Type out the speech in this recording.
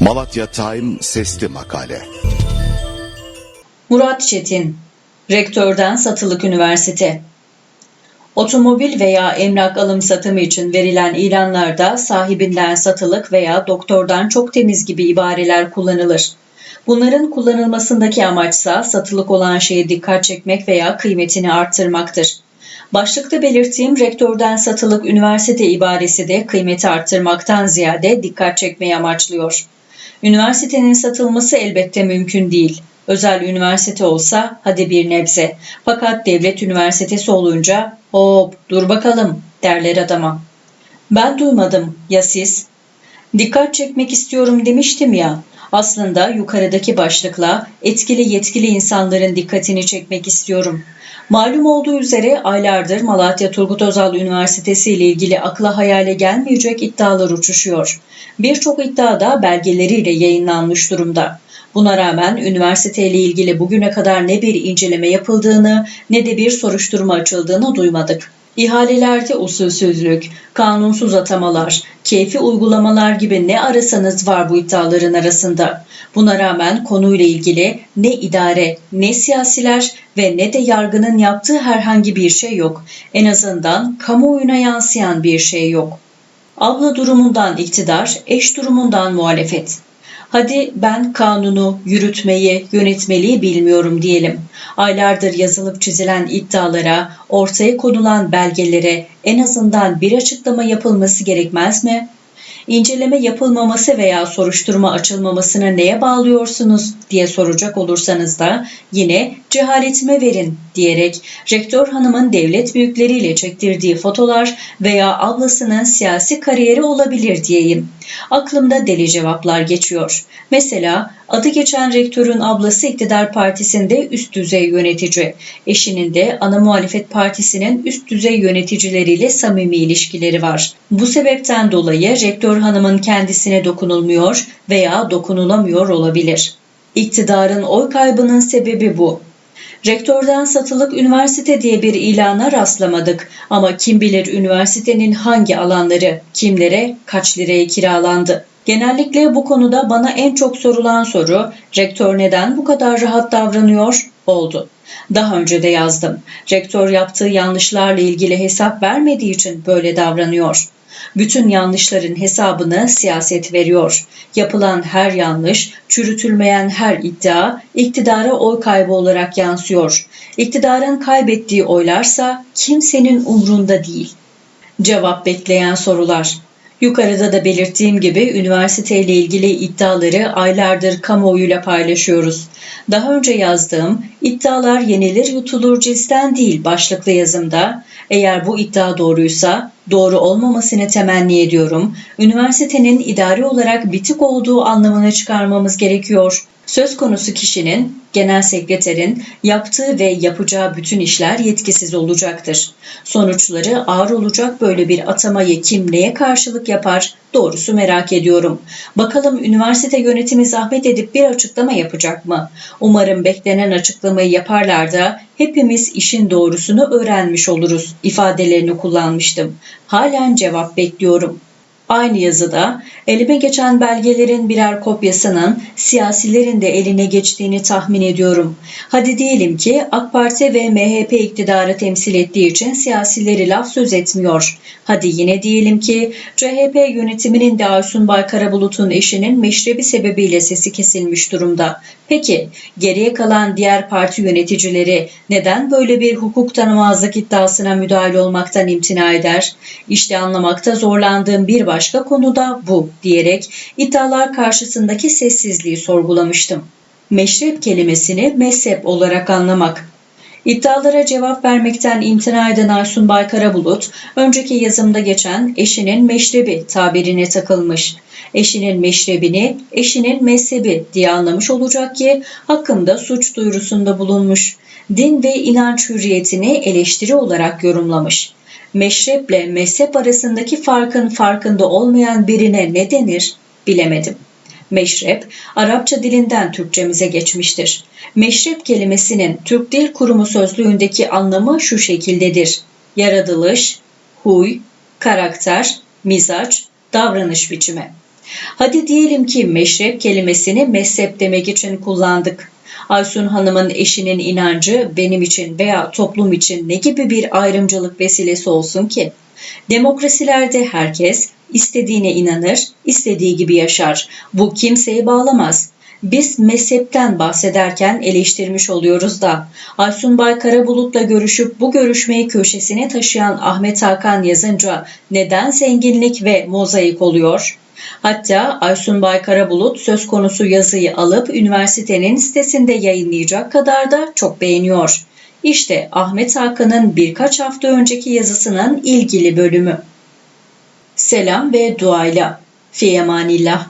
Malatya Time Sesli Makale Murat Çetin, Rektörden Satılık Üniversite Otomobil veya emlak alım satımı için verilen ilanlarda sahibinden satılık veya doktordan çok temiz gibi ibareler kullanılır. Bunların kullanılmasındaki amaçsa satılık olan şeye dikkat çekmek veya kıymetini arttırmaktır. Başlıkta belirttiğim rektörden satılık üniversite ibaresi de kıymeti arttırmaktan ziyade dikkat çekmeyi amaçlıyor. Üniversitenin satılması elbette mümkün değil. Özel üniversite olsa hadi bir nebze. Fakat devlet üniversitesi olunca hop dur bakalım derler adama. Ben duymadım ya siz? Dikkat çekmek istiyorum demiştim ya. Aslında yukarıdaki başlıkla etkili yetkili insanların dikkatini çekmek istiyorum. Malum olduğu üzere aylardır Malatya Turgut Özal Üniversitesi ile ilgili akla hayale gelmeyecek iddialar uçuşuyor. Birçok iddia da belgeleriyle yayınlanmış durumda. Buna rağmen üniversite ile ilgili bugüne kadar ne bir inceleme yapıldığını ne de bir soruşturma açıldığını duymadık. İhalelerde usulsüzlük, kanunsuz atamalar, keyfi uygulamalar gibi ne arasanız var bu iddiaların arasında. Buna rağmen konuyla ilgili ne idare, ne siyasiler ve ne de yargının yaptığı herhangi bir şey yok. En azından kamuoyuna yansıyan bir şey yok. Abla durumundan iktidar, eş durumundan muhalefet. Hadi ben kanunu, yürütmeyi, yönetmeliği bilmiyorum diyelim. Aylardır yazılıp çizilen iddialara, ortaya konulan belgelere en azından bir açıklama yapılması gerekmez mi? İnceleme yapılmaması veya soruşturma açılmamasına neye bağlıyorsunuz diye soracak olursanız da yine cehaletime verin diyerek rektör hanımın devlet büyükleriyle çektirdiği fotolar veya ablasının siyasi kariyeri olabilir diyeyim. Aklımda deli cevaplar geçiyor. Mesela adı geçen rektörün ablası iktidar partisinde üst düzey yönetici. Eşinin de ana muhalefet partisinin üst düzey yöneticileriyle samimi ilişkileri var. Bu sebepten dolayı rektör hanımın kendisine dokunulmuyor veya dokunulamıyor olabilir. İktidarın oy kaybının sebebi bu. Rektörden satılık üniversite diye bir ilana rastlamadık ama kim bilir üniversitenin hangi alanları, kimlere, kaç liraya kiralandı. Genellikle bu konuda bana en çok sorulan soru rektör neden bu kadar rahat davranıyor oldu. Daha önce de yazdım. Rektör yaptığı yanlışlarla ilgili hesap vermediği için böyle davranıyor. Bütün yanlışların hesabını siyaset veriyor. Yapılan her yanlış, çürütülmeyen her iddia iktidara oy kaybı olarak yansıyor. İktidarın kaybettiği oylarsa kimsenin umrunda değil. Cevap bekleyen sorular. Yukarıda da belirttiğim gibi üniversiteyle ilgili iddiaları aylardır kamuoyuyla paylaşıyoruz. Daha önce yazdığım iddialar yenilir yutulur cinsten değil başlıklı yazımda eğer bu iddia doğruysa doğru olmamasını temenni ediyorum. Üniversitenin idari olarak bitik olduğu anlamını çıkarmamız gerekiyor. Söz konusu kişinin, genel sekreterin yaptığı ve yapacağı bütün işler yetkisiz olacaktır. Sonuçları ağır olacak böyle bir atamayı kim neye karşılık yapar? Doğrusu merak ediyorum. Bakalım üniversite yönetimi zahmet edip bir açıklama yapacak mı? Umarım beklenen açıklamayı yaparlar da hepimiz işin doğrusunu öğrenmiş oluruz ifadelerini kullanmıştım. Halen cevap bekliyorum. Aynı yazıda elime geçen belgelerin birer kopyasının siyasilerin de eline geçtiğini tahmin ediyorum. Hadi diyelim ki AK Parti ve MHP iktidarı temsil ettiği için siyasileri laf söz etmiyor. Hadi yine diyelim ki CHP yönetiminin de Aysun Baykarabulut'un eşinin meşrebi sebebiyle sesi kesilmiş durumda. Peki geriye kalan diğer parti yöneticileri neden böyle bir hukuk tanımazlık iddiasına müdahale olmaktan imtina eder? İşte anlamakta zorlandığım bir başka konu da bu diyerek iddialar karşısındaki sessizliği sorgulamıştım. Meşrep kelimesini mezhep olarak anlamak. İddialara cevap vermekten imtina eden Aysun Baykarabulut, önceki yazımda geçen eşinin meşrebi tabirine takılmış. Eşinin meşrebini, eşinin mezhebi diye anlamış olacak ki hakkında suç duyurusunda bulunmuş. Din ve inanç hürriyetini eleştiri olarak yorumlamış. Meşreple mezhep arasındaki farkın farkında olmayan birine ne denir bilemedim. Meşrep, Arapça dilinden Türkçemize geçmiştir. Meşrep kelimesinin Türk Dil Kurumu sözlüğündeki anlamı şu şekildedir. Yaratılış, huy, karakter, mizaç, davranış biçimi. Hadi diyelim ki meşrep kelimesini mezhep demek için kullandık. Aysun Hanım'ın eşinin inancı benim için veya toplum için ne gibi bir ayrımcılık vesilesi olsun ki? Demokrasilerde herkes istediğine inanır, istediği gibi yaşar. Bu kimseyi bağlamaz. Biz mezhepten bahsederken eleştirmiş oluyoruz da. Aysun Bay Karabulut'la görüşüp bu görüşmeyi köşesine taşıyan Ahmet Hakan yazınca neden zenginlik ve mozaik oluyor? Hatta Aysun Bay Karabulut söz konusu yazıyı alıp üniversitenin sitesinde yayınlayacak kadar da çok beğeniyor. İşte Ahmet Hakan'ın birkaç hafta önceki yazısının ilgili bölümü. Selam ve duayla. Fiyemanillah.